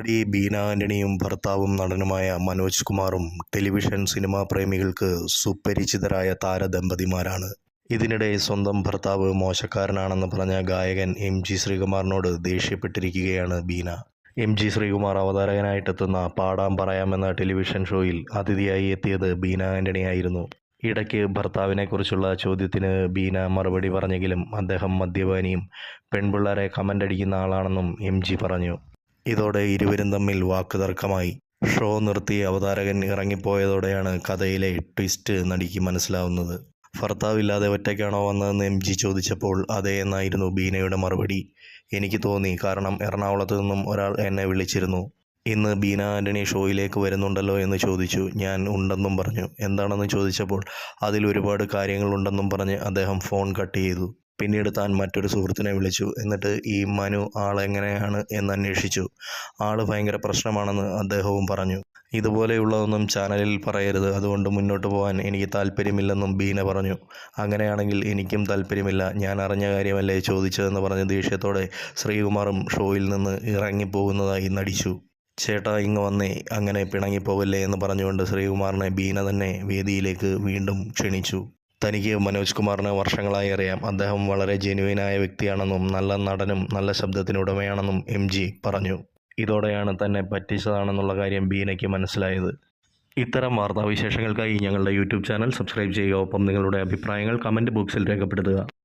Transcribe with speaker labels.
Speaker 1: നടി ബീന ആന്റണിയും ഭർത്താവും നടനുമായ മനോജ് കുമാറും ടെലിവിഷൻ സിനിമാ പ്രേമികൾക്ക് സുപരിചിതരായ താരദമ്പതിമാരാണ്. ഇതിനിടെ സ്വന്തം ഭർത്താവ് മോശക്കാരനാണെന്ന് പറഞ്ഞ ഗായകൻ എം ജി ശ്രീകുമാറിനോട് ദേഷ്യപ്പെട്ടിരിക്കുകയാണ് ബീന. എം ജി ശ്രീകുമാർ അവതാരകനായിട്ടെത്തുന്ന പാടാം പറയാമെന്ന ടെലിവിഷൻ ഷോയിൽ അതിഥിയായി എത്തിയത് ബീന ആന്റണിയായിരുന്നു. ഇടയ്ക്ക് ഭർത്താവിനെക്കുറിച്ചുള്ള ചോദ്യത്തിന് ബീന മറുപടി പറഞ്ഞെങ്കിലും അദ്ദേഹം മദ്യപാനിയും പെൺപിള്ളേരെ കമന്റ് അടിക്കുന്ന ആളാണെന്നും എം ജി പറഞ്ഞു. ഇതോടെ ഇരുവരും തമ്മിൽ വാക്കുതർക്കമായി. ഷോ നിർത്തി അവതാരകൻ ഇറങ്ങിപ്പോയതോടെയാണ് കഥയിലെ ട്വിസ്റ്റ് നടിക്ക് മനസ്സിലാവുന്നത്. ഭർത്താവില്ലാതെ ഒറ്റയ്ക്കാണോ വന്നതെന്ന് എം ജി ചോദിച്ചപ്പോൾ അതെ എന്നായിരുന്നു ബീനയുടെ മറുപടി. എനിക്ക് തോന്നി കാരണം എറണാകുളത്തു നിന്നും ഒരാൾ എന്നെ വിളിച്ചിരുന്നു. ഇന്ന് ബീന ആന്റണി ഷോയിലേക്ക് വരുന്നുണ്ടല്ലോ എന്ന് ചോദിച്ചു. ഞാൻ ഉണ്ടെന്നും പറഞ്ഞു. എന്താണെന്ന് ചോദിച്ചപ്പോൾ അതിൽ ഒരുപാട് കാര്യങ്ങളുണ്ടെന്നും പറഞ്ഞ് അദ്ദേഹം ഫോൺ കട്ട് ചെയ്തു. പിന്നീട് താൻ മറ്റൊരു സുഹൃത്തിനെ വിളിച്ചു. എന്നിട്ട് ഈ മനു ആളെങ്ങനെയാണ് എന്ന് അന്വേഷിച്ചു. ആൾ ഭയങ്കര പ്രശ്നമാണെന്ന് അദ്ദേഹവും പറഞ്ഞു. ഇതുപോലെയുള്ളതൊന്നും ചാനലിൽ പറയരുത്. അതുകൊണ്ട് മുന്നോട്ട് പോകാൻ എനിക്ക് താല്പര്യമില്ലെന്നും ബീന പറഞ്ഞു. അങ്ങനെയാണെങ്കിൽ എനിക്കും താല്പര്യമില്ല. ഞാൻ അറിഞ്ഞ കാര്യമല്ലേ ചോദിച്ചതെന്ന് പറഞ്ഞ ദേഷ്യത്തോടെ ശ്രീകുമാറും ഷോയിൽ നിന്ന് ഇറങ്ങിപ്പോകുന്നതായി നടിച്ചു. ചേട്ടാ ഇങ്ങ് വന്നേ. അങ്ങനെ പിണങ്ങിപ്പോകല്ലേ എന്ന് പറഞ്ഞുകൊണ്ട് ശ്രീകുമാറിനെ ബീന തന്നെ വേദിയിലേക്ക് വീണ്ടും ക്ഷണിച്ചു. തനിക്ക് മനോജ് കുമാറിനെ വർഷങ്ങളായി അറിയാം. അദ്ദേഹം വളരെ ജെനുവിനായ വ്യക്തിയാണെന്നും നല്ല നടനും നല്ല ശബ്ദത്തിനുടമയാണെന്നും എം ജി പറഞ്ഞു. ഇതോടെയാണ് തന്നെ പറ്റിച്ചതാണെന്നുള്ള കാര്യം ബീനയ്ക്ക് മനസ്സിലായത്. ഇത്തരം വാർത്താവിശേഷങ്ങൾക്കായി ഞങ്ങളുടെ യൂട്യൂബ് ചാനൽ സബ്സ്ക്രൈബ് ചെയ്യുക. ഒപ്പം നിങ്ങളുടെ അഭിപ്രായങ്ങൾ കമന്റ് ബോക്സിൽ രേഖപ്പെടുത്തുക.